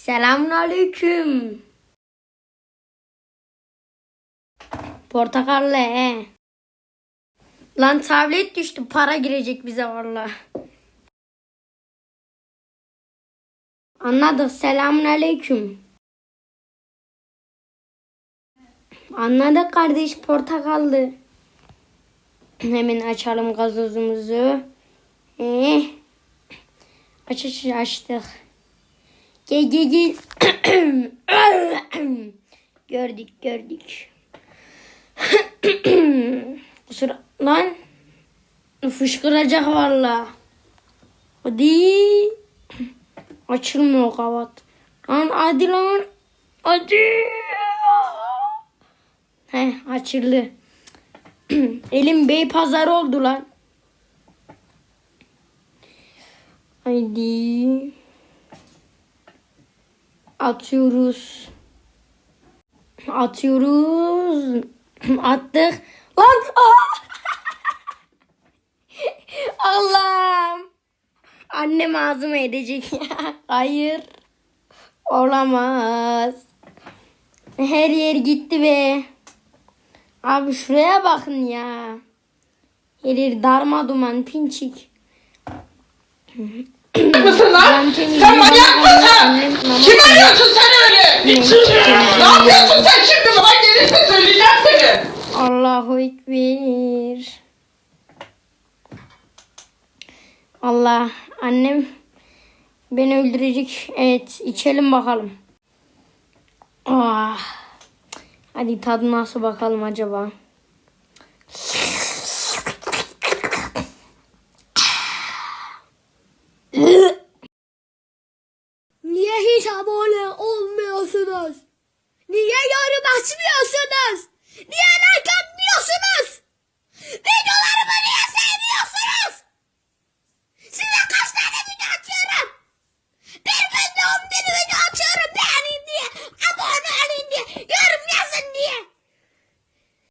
Selamun aleyküm. Portakallı he. Lan tablet düştü. Para girecek bize valla. Anladık. Selamun aleyküm. Anladık kardeş portakallı. Hemen açalım gazozumuzu. Eh. Aç aç açtık. Gel. gördük gördük. Kusura lan. Fışkıracak valla. Hadi. Açılmıyor kavat. Lan hadi lan. Hadi. Heh açıldı. Elim bey pazar oldu lan. Haydi. Atıyoruz. Atıyoruz. Attık. Lan! Aa! Allah'ım. Annem ağzıma edecek ya. Hayır. Olamaz. Her yer gitti be. Abi şuraya bakın ya. Her yer darma duman pinçik. mısın lan? Sen manyak mısın? Kim arıyorsun sen öyle? ne yapıyorsun sen şimdi? Bana gelirse söyleyeceğim seni. Allahu Ekber. Allah annem beni öldürecek. Evet içelim bakalım. Ah. Hadi tadı nasıl bakalım acaba? Niye hiç abone olmuyorsunuz? Niye yorum açmıyorsunuz? Niye like atmıyorsunuz?